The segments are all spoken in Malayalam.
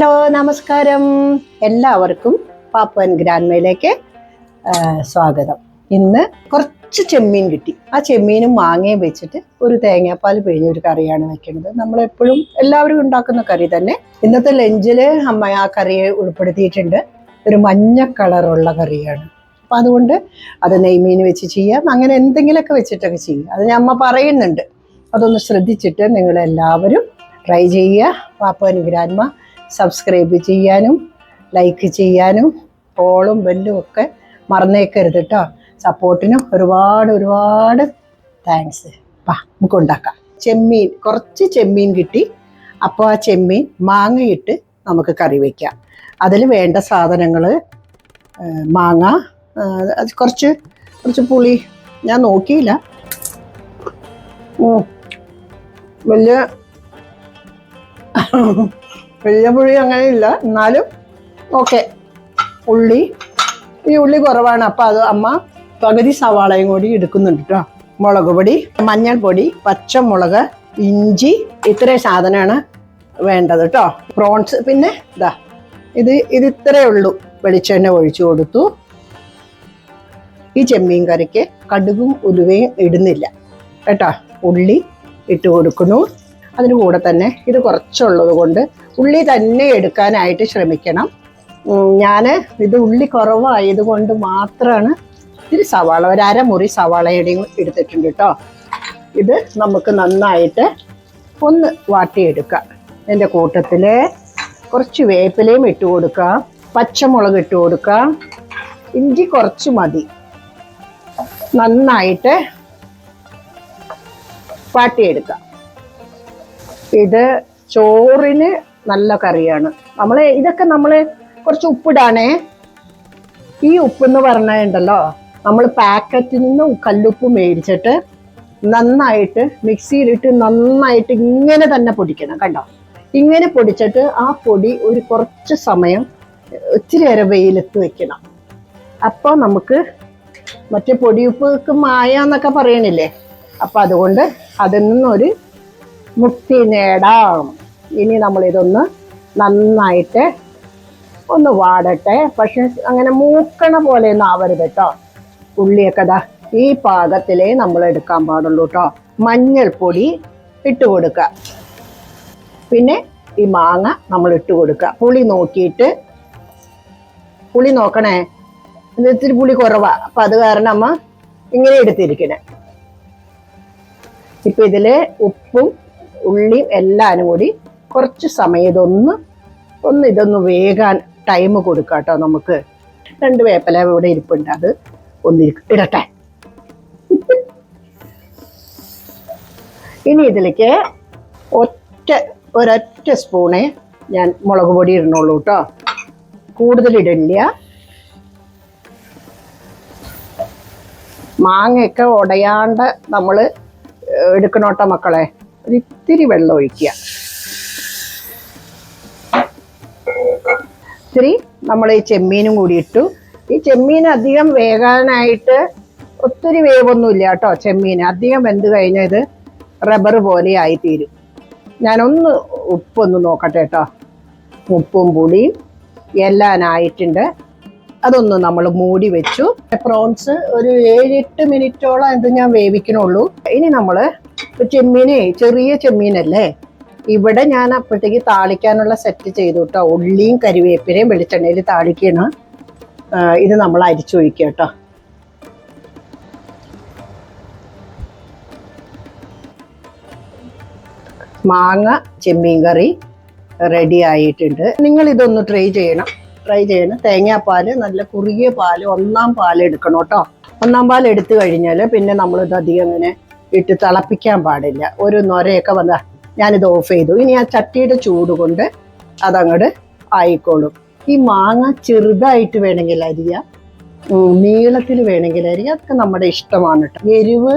ഹലോ നമസ്കാരം. എല്ലാവർക്കും പാപ്പൻ ഗ്രാൻമയിലേക്ക് സ്വാഗതം. ഇന്ന് കുറച്ച് ചെമ്മീൻ കിട്ടി. ആ ചെമ്മീനും മാങ്ങയും വെച്ചിട്ട് ഒരു തേങ്ങാപ്പാൽ പിഴിഞ്ഞ ഒരു കറിയാണ് വെക്കുന്നത്. നമ്മൾ എപ്പോഴും എല്ലാവരും ഉണ്ടാക്കുന്ന കറി തന്നെ. ഇന്നത്തെ ലഞ്ചിൽ അമ്മ ആ കറിയെ ഉൾപ്പെടുത്തിയിട്ടുണ്ട്. ഒരു മഞ്ഞ കളറുള്ള കറിയാണ്. അപ്പം അതുകൊണ്ട് അത് നെയ്മീൻ വെച്ച് ചെയ്യാം. അങ്ങനെ എന്തെങ്കിലുമൊക്കെ വെച്ചിട്ടൊക്കെ ചെയ്യാം. അത് ഞാൻ അമ്മ പറയുന്നുണ്ട്. അതൊന്ന് ശ്രദ്ധിച്ചിട്ട് നിങ്ങളെല്ലാവരും ട്രൈ ചെയ്യുക. പാപ്പൻ ഗ്രാൻമ സബ്സ്ക്രൈബ് ചെയ്യാനും ലൈക്ക് ചെയ്യാനും ഓളും ബെല്ലും ഒക്കെ മറന്നേക്കരുത് കേട്ടോ സപ്പോർട്ടിനും ഒരുപാട് ഒരുപാട് താങ്ക്സ്. വാ നമുക്ക് ഉണ്ടാക്കാം. ചെമ്മീൻ കുറച്ച് ചെമ്മീൻ കിട്ടി. അപ്പോൾ ആ ചെമ്മീൻ മാങ്ങയിട്ട് നമുക്ക് കറി വയ്ക്കാം അതിൽ വേണ്ട സാധനങ്ങൾ മാങ്ങ അത് കുറച്ച് കുറച്ച് പുളി. ഞാൻ നോക്കിയില്ല. വലിയ വലിയ പുളി അങ്ങനെ ഇല്ല എന്നാലും ഓക്കെ. ഉള്ളി. ഈ ഉള്ളി കുറവാണ്. അപ്പം അത് അമ്മ പകുതി സവാളയും കൂടി എടുക്കുന്നുണ്ട് കേട്ടോ മുളക് പൊടി മഞ്ഞൾപ്പൊടി പച്ചമുളക് ഇഞ്ചി ഇത്രയും സാധനമാണ് വേണ്ടത് കേട്ടോ പ്രോൺസ് പിന്നെ ഇതാ. ഇത് ഇത് ഇത്രയേ ഉള്ളൂ. വെളിച്ചെണ്ണ ഒഴിച്ചു കൊടുത്തു. ഈ ചെമ്മീൻ കറിക്ക് കടുകും ഉലുവയും ഇടുന്നില്ല. കേട്ടോ. ഉള്ളി ഇട്ട് കൊടുക്കുന്നു. അതിന് കൂടെ തന്നെ ഇത് കുറച്ചുള്ളത് കൊണ്ട് ഉള്ളി തന്നെ എടുക്കാനായിട്ട് ശ്രമിക്കണം. ഞാൻ ഇത് ഉള്ളി കുറവായത് കൊണ്ട് മാത്രമാണ് ഇത്തിരി സവാള ഒരു അരമുറി സവാളയുടെയും എടുത്തിട്ടുണ്ട് കേട്ടോ ഇത് നമുക്ക് നന്നായിട്ട് ഒന്ന് വാട്ടിയെടുക്കാം. എന്റെ കൂട്ടത്തിൽ കുറച്ച് വേപ്പിലയും ഇട്ട് കൊടുക്കാം. പച്ചമുളക് ഇട്ട് കൊടുക്കാം. ഇഞ്ചി കുറച്ച് മതി. നന്നായിട്ട് വാട്ടിയെടുക്കാം. ഇത് ചോറിന് നല്ല കറിയാണ്. നമ്മൾ ഇതൊക്കെ നമ്മൾ കുറച്ച് ഉപ്പിടാണേ ഈ ഉപ്പെന്ന് പറഞ്ഞുണ്ടല്ലോ നമ്മൾ പാക്കറ്റിൽ നിന്ന് കല്ലുപ്പ് മേടിച്ചിട്ട് നന്നായിട്ട് മിക്സിയിലിട്ട് നന്നായിട്ട് ഇങ്ങനെ തന്നെ പൊടിക്കണം കണ്ടോ? ഇങ്ങനെ പൊടിച്ചിട്ട് ആ പൊടി ഒരു കുറച്ച് സമയം ഇച്ചിരി നേരം വെയിലത്ത് വെക്കണം. അപ്പോൾ നമുക്ക് മറ്റേ പൊടിയുപ്പ് മായ എന്നൊക്കെ പറയണില്ലേ? അപ്പം അതുകൊണ്ട് അതിൽ നിന്നൊരു മുക്തി നേടാം ഇനി നമ്മളിതൊന്ന് നന്നായിട്ട് ഒന്ന് വാടട്ടെ. പക്ഷെ അങ്ങനെ മൂക്കണ പോലെ ഒന്നും ആവരുത് കേട്ടോ ഉള്ളിയൊക്കെ ദാ ഈ പാകത്തിലേ നമ്മൾ എടുക്കാൻ പാടുള്ളൂ കേട്ടോ മഞ്ഞൾപ്പൊടി ഇട്ട് കൊടുക്കുക പിന്നെ ഈ മാങ്ങ നമ്മൾ ഇട്ട് കൊടുക്കുക പുളി നോക്കിയിട്ട് പുളി നോക്കണേ. ഇത് ഇത്തിരി പുളി കുറവാ. അപ്പൊ അത് കാരണം അമ്മ ഇങ്ങനെ എടുത്തിരിക്കണേ. ഇപ്പൊ ഇതിൽ ഉപ്പും ഉള്ളിയും എല്ലാനും കൂടി കുറച്ച് സമയം ഇതൊന്ന് ഒന്ന് ഇതൊന്ന് വേകാൻ ടൈം കൊടുക്കാട്ടോ നമുക്ക്. രണ്ട് വേപ്പല ഇവിടെ ഇരിപ്പുണ്ട്. അത് ഒന്ന് ഇടട്ടെ. ഇനി ഇതിലേക്ക് ഒറ്റ ഒരൊറ്റ സ്പൂണേ ഞാൻ മുളക് പൊടി ഇടണുള്ളൂ കേട്ടോ കൂടുതൽ ഇടില്ല മാങ്ങയൊക്കെ ഉടയാണ്ട് നമ്മൾ എടുക്കണോട്ടോ മക്കളെ? ഒരിത്തിരി വെള്ളം ഒഴിക്കുക. ഇത്തിരി നമ്മൾ ഈ ചെമ്മീനും കൂടി ഇട്ടു. ഈ ചെമ്മീൻ അധികം വേകാനായിട്ട് ഒത്തിരി വേവൊന്നുമില്ല കേട്ടോ ചെമ്മീൻ. അധികം വെന്ത് കഴിഞ്ഞാൽ ഇത് റബ്ബർ പോലെ ആയിത്തീരും. ഞാനൊന്ന് ഉപ്പൊന്ന് നോക്കട്ടെ കേട്ടോ. ഉപ്പും പുളിയും എല്ലാം ആയിട്ടുണ്ട്. അതൊന്ന് നമ്മൾ മൂടി വെച്ചു. പ്രോൺസ് ഒരു ഏഴെട്ട് മിനിറ്റോളം ഇത് ഞാൻ വേവിക്കണുള്ളൂ. ഇനി നമ്മൾ ചെമ്മീനെ ചെറിയ ചെമ്മീനല്ലേ? ഇവിടെ ഞാൻ അപ്പോഴത്തേക്ക് താളിക്കാനുള്ള സെറ്റ് ചെയ്തു കേട്ടോ ഉള്ളിയും കരിവേപ്പിലയും വെളിച്ചെണ്ണയിൽ താളിക്കണം. ഇത് നമ്മൾ അരിച്ചൊഴിക്കുക കേട്ടോ. മാങ്ങ ചെമ്മീൻ കറി റെഡി ആയിട്ടുണ്ട്. നിങ്ങൾ ഇതൊന്ന് ട്രൈ ചെയ്യണം. ട്രൈ ചെയ്യണം. തേങ്ങാപ്പാൽ നല്ല കുറുകിയ പാൽ ഒന്നാം പാൽ എടുക്കണം കേട്ടോ. ഒന്നാം പാൽ എടുത്തു കഴിഞ്ഞാൽ പിന്നെ നമ്മളിത് അധികം ഇങ്ങനെ ഇട്ട് തിളപ്പിക്കാൻ പാടില്ല. ഒരു നൊരയൊക്കെ വന്ന ഞാനിത് ഓഫ് ചെയ്തു. ഇനി ആ ചട്ടിയുടെ ചൂട് കൊണ്ട് അതങ്ങോട്ട് ആയിക്കോളും. ഈ മാങ്ങ ചെറുതായിട്ട് വേണമെങ്കിൽ അരിയ നീളത്തിൽ വേണമെങ്കിൽ അരിയ അതൊക്കെ നമ്മുടെ ഇഷ്ടമാണ് കേട്ടോ എരിവ്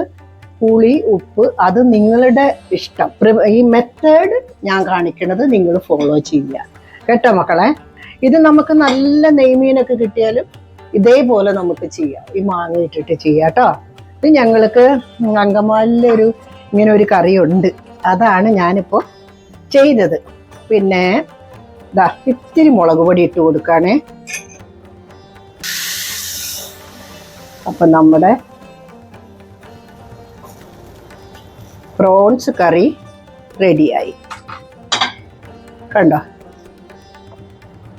പുളി ഉപ്പ് അത് നിങ്ങളുടെ ഇഷ്ടം. ഈ മെത്തേഡ് ഞാൻ കാണിക്കുന്നത് നിങ്ങൾ ഫോളോ ചെയ്യുക. കേട്ടോ മക്കളെ? ഇത് നമുക്ക് നല്ല നെയ്മീനൊക്കെ കിട്ടിയാലും ഇതേപോലെ നമുക്ക് ചെയ്യാം. ഈ മാങ്ങ ഇട്ടിട്ട് ചെയ്യാം കേട്ടോ ഇത് ഞങ്ങൾക്ക് അങ്കമാലിലൊരു ഇങ്ങനെ ഒരു കറിയുണ്ട്. അതാണ് ഞാനിപ്പോൾ ചെയ്തത്. പിന്നെ ഇതാ ഇത്തിരി മുളക് പൊടി ഇട്ട് കൊടുക്കാണേ. അപ്പം നമ്മുടെ പ്രോൺസ് കറി റെഡിയായി. കണ്ടോ?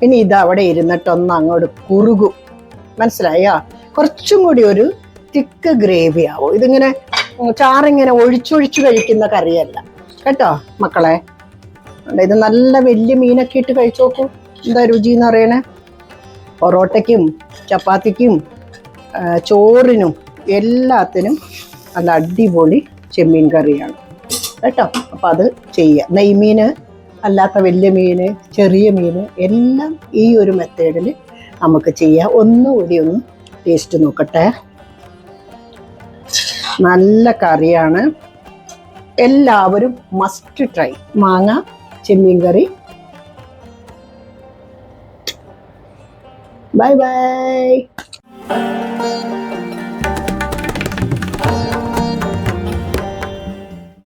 ഇനി ഇത് അവിടെ ഇരുന്നിട്ടൊന്ന് അങ്ങോട്ട് കുറുകും. മനസ്സിലായോ? കുറച്ചും കൂടി ഒരു തിക്ക് ഗ്രേവി ആവും. ഇതിങ്ങനെ ചാറിങ്ങനെ ഒഴിച്ചൊഴിച്ച് കഴിക്കുന്ന കറിയല്ല. കേട്ടോ മക്കളെ? ഇത് നല്ല വലിയ മീനൊക്കെ ഇട്ട് കഴിച്ചു നോക്കൂ. എന്താ രുചി എന്ന് പറയണേ? പൊറോട്ടയ്ക്കും ചപ്പാത്തിക്കും ചോറിനും എല്ലാത്തിനും നല്ല അടിപൊളി ചെമ്മീൻ കറിയാണ്. കേട്ടോ? അപ്പം അത് ചെയ്യുക നെയ്മീൻ അല്ലാത്ത വലിയ മീൻ ചെറിയ മീൻ എല്ലാം ഈ ഒരു മെത്തേഡിൽ നമുക്ക് ചെയ്യാം. ഒന്നുകൂടി ഒന്ന് ടേസ്റ്റ് നോക്കട്ടെ. നല്ല കറിയാണ്. എല്ലാവരും മസ്റ്റ് ട്രൈ മാങ്ങ ചെമ്മീൻ കറി. Bye bye